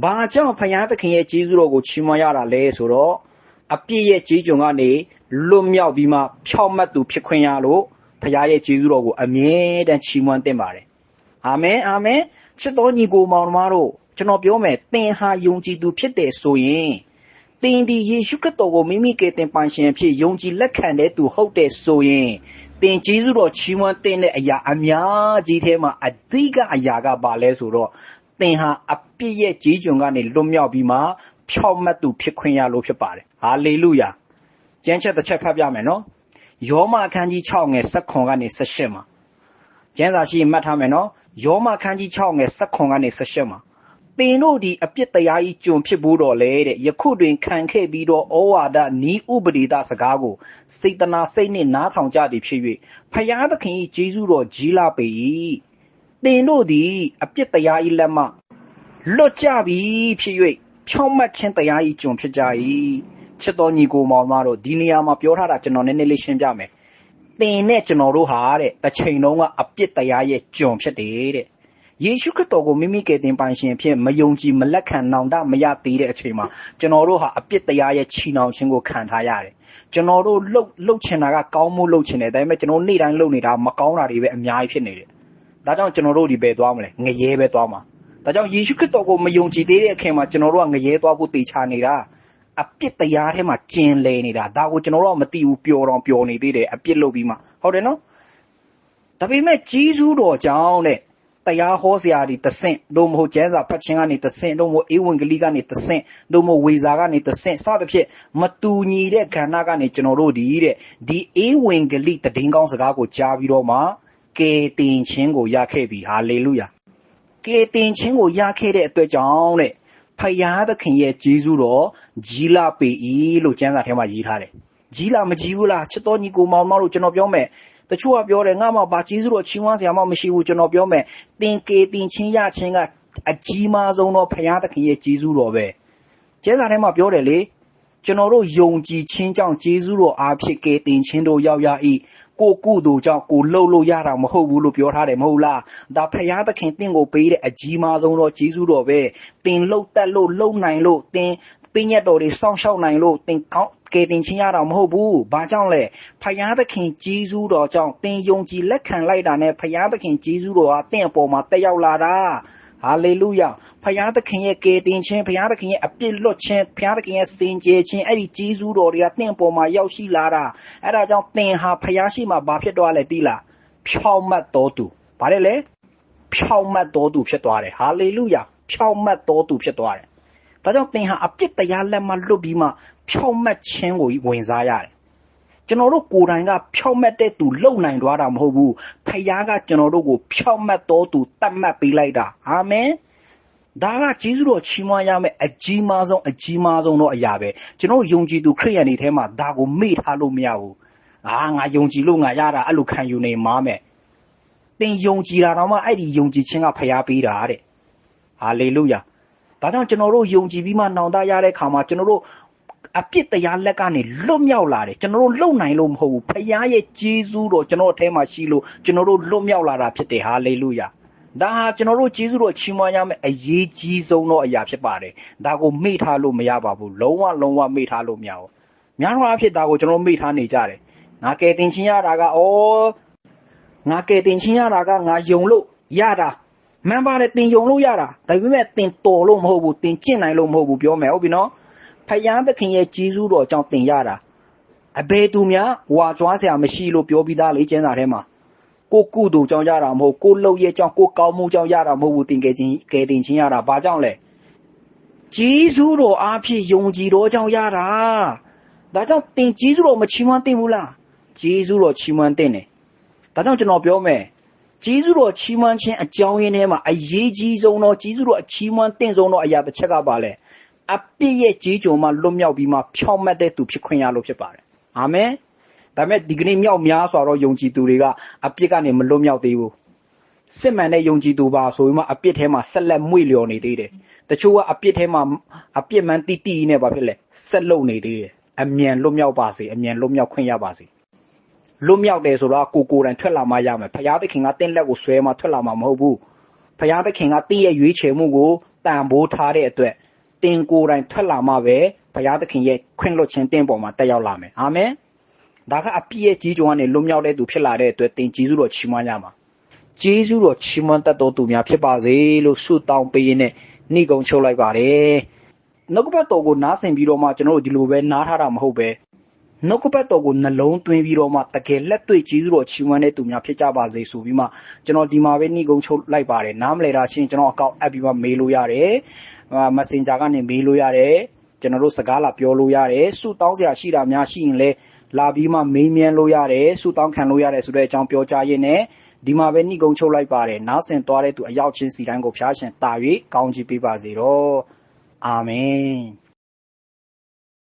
ဘာကြောင့်ဖယားသခင်ရဲ့ကျေးဇူးတော်ကိုချီးမွမ်းရတာလဲဆိုတော့အပြစ်ရဲ့ကျေးကျွန်ကနေလွတ်မြောက်ပြီးမှဖြောက်မတ်သူဖြစ်ခွင့်ရလို့ဖယားရဲ့ကျေးဇူးတော်ကိုအမြဲတမ်းချီးမွမ်းသင့်ပါတယ်အာမင်အာမင်ချစ်တော်ညီကိုမောင်နှမတို့ကျွန်တော်ပြောမယ်သင်ဟာယုံကြည်သူဖြစ်တယ်ဆိုရင်သင်ဒီယေရှုခရစ်တော်ကိုမိမိကယ်တင်ပိုင်ရှင်အဖြစ်ယုံကြည်လက်ခံတဲ့သူဟုတ်တယ်ဆိုရင်သင်ကျေးဇူးတော်ချီးမွမ်းတဲ့အရာအများကြီးထဲမှာအဓိကအရာကဘာလဲဆိုတော့ သင်ဟာအပြစ်ရဲ့ကြီးကျွန်ကနေလွတ်မြောက်ပြီးမှဖြောက်မတ်သူဖြစ်ခွင့်ရလို့ဖြစ်ပါတယ်ဟာလေလုယာကျမ်းချက်တစ်ချက်ဖတ်ပြမယ်နော်ယောမအခန်းကြီး6ငယ်7ခွန်ကနေ18မှာကျမ်းစာရှိရင်မှတ်ထားမယ်နော်ယောမအခန်းကြီး6ငယ်7ခွန်ကနေ18မှာသင်တို့ဒီအပြစ်တရားကြီးကြုံဖြစ်ဖို့တော့လေတဲ့ယခုတွင်ခံခဲ့ပြီးတော့ဩဝါဒနီးဥပဒေသစကားကိုစေတနာစိတ်နှင့်နားထောင်ကြသည်ဖြစ်၍ဖယားသခင်၏ကျေးဇူးတော်ကြီးလာပေ၏ သင်တို့သည်အပြစ်တရား၏လက်မှလွတ်ကြပြီဖြစ်၍ဖြောင့်မတ်ခြင်းတရား၏ကြုံဖြစ်ကြ၏ချစ်တော်ညီကိုမောင်မတို့ဒီနေရာမှာပြောထားတာကျွန်တော်နည်းနည်းလေးရှင်းပြမယ်သင်နဲ့ကျွန်တော်တို့ဟာတဲ့တစ်ချိန်လုံးကအပြစ်တရားရဲ့ကြုံဖြစ်တယ်တဲ့ယေရှုခရစ်တော်ကိုမိမိကယ်တင်ပိုင်ရှင်ဖြစ်မယုံကြည်မလက်ခံနောင်တမရသေးတဲ့အချိန်မှာကျွန်တော်တို့ဟာအပြစ်တရားရဲ့ချီနှောင်ခြင်းကိုခံထားရတယ်ကျွန်တော်တို့လှုပ်လှုပ်ချင်တာကကောင်းမှုလှုပ်ချင်တယ်ဒါပေမဲ့ကျွန်တော်နေ့တိုင်းလှုပ်နေတာမကောင်းတာတွေပဲအများကြီးဖြစ်နေတယ် ဒါကြောင့်ကျွန်တော်တို့ဒီပဲသွားမလဲငရဲပဲသွားမှာဒါကြောင့်ယေရှုခရစ်တော်ကိုမယုံကြည်သေးတဲ့အခင်မှာကျွန်တော်တို့ကငရဲသွားဖို့တေချာနေတာအပြစ်တရားထဲမှာကျင်လည်နေတာဒါကိုကျွန်တော်တို့ကမသိဘူးပျော်တော့ပျော်နေသေးတယ်အပြစ်လုပ်ပြီးမှဟုတ်တယ်နော်ဒါပေမဲ့ဂျေဇူးတော်ကြောင့်တဲ့တရားဟောစရာတွေတဆင့်တို့မဟုတ်ကျမ်းစာဖတ်ခြင်းကနေတဆင့်တို့မဟုတ်ဧဝံဂေလိကနေတဆင့်တို့မဟုတ်ဝေစာကနေတဆင့်စသဖြင့်မတူညီတဲ့ခန္ဓာကနေကျွန်တော်တို့ဒီတဲ့ဒီဧဝံဂေလိတည်င်းကောင်းစကားကိုကြားပြီးတော့မှ ကေတင်ခြင်းကိုရခဲ့ပြီဟာလေလုယာကေတင်ခြင်းကိုရခဲ့တဲ့အတွက်ကြောင့်တဲ့ဖယားသခင်ရဲ့ဂျေဇုတော်ကြီးလာပေ၏လို့ကျမ်းစာထဲမှာရေးထားတယ်ကြီးလာမကြီးဘူးလားချစ်တော်ညီကိုမောင်မောင်တို့ကျွန်တော်ပြောမယ်တချို့ကပြောတယ်ငါမှဘာကျေးဇူးတော်ချီးမွမ်းစရာမှမရှိဘူးကျွန်တော်ပြောမယ်တင်ကေတင်ချင်းရချင်းကအကြီးမားဆုံးသောဖရာသခင်ရဲ့ကျေးဇူးတော်ပဲကျမ်းစာထဲမှာပြောတယ်လေ ကျွန်တော်တို့ယုံကြည်ခြင်းကြောင့်ကျေးဇူးတော်အားဖြင့်ကေတင်ချင်းတို့ရောက်ရ၏ကိုကုသိုလ်ကြောင့်ကိုလှုပ်လို့ရတာမဟုတ်ဘူးလို့ပြောထားတယ်မဟုတ်လားဒါဖရာသခင်တင့်ကိုပေးတဲ့အကြီးမားဆုံးသောကျေးဇူးတော်ပဲတင်လှုပ်တက်လို့လှုပ်နိုင်လို့တင်ပင်းရက်တော်တွေစောင့်ရှောက်နိုင်လို့တင်ကောင်းကယ်တင်ခြင်းရတာမဟုတ်ဘူး။ဘာကြောင့်လဲ။ဖယားသခင်ကြီးစုတော်ကြောင့်တင်ယုံကြည်လက်ခံလိုက်တာနဲ့ဖယားသခင်ကြီးစုတော်ဟာတင့်အပေါ်မှာတက်ရောက်လာတာ။ ဟာလေလုယ။ဖယားသခင်ရဲ့ကယ်တင်ခြင်းဖယားသခင်ရဲ့အပြစ်လွတ်ခြင်းဖယားသခင်ရဲ့စင်ကြယ်ခြင်းအဲ့ဒီကြီးစုတော်တွေကတင့်အပေါ်မှာရောက်ရှိလာတာ။အဲ့ဒါကြောင့်တင်ဟာဖယားရှိမှဘာဖြစ်သွားလဲသိလား။ဖြောင့်မတ်တော်သူ။ဘာလဲလဲ။ဖြောင့်မတ်တော်သူဖြစ်သွားတယ်။ဟာလေလုယ။ဖြောင့်မတ်တော်သူဖြစ်သွားတယ်။ဒါကြောင့်သင်ဟာအပြစ်တရားလက်မှလွတ်ပြီးမှဖြောက်မှတ်ခြင်းကိုဝင်စားရတယ်။ ကျွန်တော်တို့ကိုယ်တိုင်ကဖြောက်မှတ်တဲ့သူလုံနိုင်သွားတာမဟုတ်ဘူး။ဖခင်ကကျွန်တော်တို့ကိုဖြောက်မှတ်တော်သူတတ်မှတ်ပေးလိုက်တာ။အာမင်။ဒါကဂျေဇုတော်ချီးမွမ်းရမယ့်အကြီးမားဆုံးအကြီးမားဆုံးသောအရာပဲကျွန်တော်ယုံကြည်သူခရိယန်တွေထဲမှာဒါကိုမေ့ထားလို့မရဘူး။အာငါယုံကြည်လို့ငါရတာအဲ့လိုခံယူနေမှာမယ်။သင်ယုံကြည်တာတော့မှအဲ့ဒီယုံကြည်ခြင်းကဖရားပေးတာတဲ့။ဟာလေလုယာ။ဒါကြောင့်ကျွန်တော်တို့ယုံကြည်ပြီးမှနောင်တရတဲ့ခါမှာကျွန်တော်တို့ အပြစ်တရားလက်ကနေလွတ်မြောက်လာတယ်ကျွန်တော်တို့လုံနိုင်လို့မဟုတ်ဘူးဖခင်ရဲ့ဂျေဇူးတော်ကျွန်တော်အထဲမှာရှိလို့ကျွန်တော်တို့လွတ်မြောက်လာတာဖြစ်တယ်ဟာလေလုယာဒါဟာကျွန်တော်တို့ဂျေဇုတော်ချီးမွမ်းရမယ့်အရေးကြီးဆုံးသောအရာဖြစ်ပါတယ်။ဒါကိုမေ့ထားလို့မရပါဘူး။လုံးဝလုံးဝမေ့ထားလို့မရဘူး။များသောအားဖြင့်ဒါကိုကျွန်တော်မေ့ထားနေကြတယ်။ငါကယ်တင်ခြင်းရတာကဩငါကယ်တင်ခြင်းရတာကငါယုံလို့ရတာမှန်ပါတယ်တင်ယုံလို့ရတာဒါပေမဲ့တင်တော်လို့မဟုတ်ဘူးတင်ကျင့်နိုင်လို့မဟုတ်ဘူးပြောမယ်ဟုတ်ပြီနော်ဖ ယားသခင်ရဲ့ကြီးစုတော်ကြောင့်တင်ရတာအဘယ်သူများဝါကြွားစရာမရှိလို့ပြောပြီးသားလေကျမ်းစာထဲမှာကိုကုသိုလ်ကြောင့်ရတာမဟုတ်ကိုလှုပ်ရဲ့ကြောင့်ကိုကောင်းမှုကြောင့်ရတာမဟုတ်ဘူးတင်ခဲ့ခြင်းကယ်တင်ခြင်းရတာဘာကြောင့်လဲဂျေဇုတော်အားဖြင့်ယုံကြည်တော်ကြောင့်ရတာဒါကြောင့်တင်ဂျေဇုတော်မချီးမွမ်းတင်ဘူးလားဂျေဇုတော်ချီးမွမ်းတင်တယ်ဒါကြောင့်ကျွန်တော်ပြောမယ်ကျေးဇူးတော်ချီးမွမ်းခြင်းအကြောင်းရင်းထဲမှာအရေးကြီးဆုံးသောကျေးဇူးတော်အချီးမွမ်းတင့်ဆုံးသောအရာတစ်ချက်ကပါလဲ အပြစ်ရဲ့ကြေးကြုံမှလွတ်မြောက်ပြီးမှဖြောင့်မတ်တဲ့သူဖြစ်ခွင့်ရလို့ဖြစ်ပါတယ်အာမင်ဒါပေမဲ့ဒီကနေ့မြောက်များစွာသောယုံကြည်သူတွေကအပြစ်ကနေမလွတ်မြောက်သေးဘူးစစ်မှန်တဲ့ယုံကြည်သူပါဆိုပြီးမှအပြစ်ထဲမှာဆက်လက်မွေ့လျော်နေသေးတယ်တချို့ကအပြစ်ထဲမှာအပြစ်မှန်တိတိနဲ့ဘာဖြစ်လဲဆက်လုံနေသေးတယ်အမြန်လွတ်မြောက်ပါစေအမြန်လွတ်မြောက်ခွင့်ရပါစေလွတ်မြောက်တယ်ဆိုတော့ကိုကိုယ်တိုင်ထွက်လာမှရမယ်ဖရာသခင်ကတင့်လက်ကိုဆွဲမှထွက်လာမှာမဟုတ်ဘူးဖရာသခင်ကတင့်ရဲ့ရွေးချယ်မှုကိုတန်ဖိုးထားတဲ့အတွက် တင်ကိုယ်တိုင်ထွက်လာမှပဲဘုရားသခင်ရဲ့ခွင့်လွှတ်ခြင်းတင်ပေါ်မှာတက်ရောက်လာမယ်အာမင်ဒါကအပြည့်ရဲ့ကြီးကျုံကနေလွတ်မြောက်တဲ့သူဖြစ်လာတဲ့အတွက်တင်ကျေးဇူးတော်ချီးမွမ်းကြပါကျေးဇူးတော်ချီးမွမ်းတတ်တော်သူများဖြစ်ပါစေလို့ဆုတောင်းပေးရင်းနဲ့နှိကုံချုပ်လိုက်ပါတယ်နှုတ်ကပတ်တော်ကိုနားဆင်ပြီးတော့မှကျွန်တော်တို့ဒီလိုပဲနားထားတာမဟုတ်ပဲ နှုတ်ကပတ်တော်ကိုနှလုံးသွင်းပြီးတော့မှတကယ်လက်တွေ့ကျေးဇူးတော်ချီးမွမ်းတဲ့သူများဖြစ်ကြပါစေဆိုပြီးမှကျွန်တော်ဒီမှာပဲနှိကုံချုပ်လိုက်ပါတယ်နားမလဲတာရှရင်ကျွန်တော်အကောင့်အပ်ပြီးမှမေးလို့ရတယ်အာ Messenger ကနေမေးလို့ရတယ်ကျွန်တော်တို့စကားလာပြောလို့ရတယ်ဆုတောင်းစရာရှိတာများရှိရင်လည်းလာပြီးမှမေးမြန်းလို့ရတယ်ဆုတောင်းခံလို့ရတယ်ဆိုတဲ့အကြောင်းပြောကြားရင်းနဲ့ဒီမှာပဲနှိကုံချုပ်လိုက်ပါတယ်နားဆင်သွားတဲ့သူအရောက်ချင်းစီတိုင်းကိုဖျားရှင်တာ၍ကောင်းချီးပေးပါစေတော့အာမင်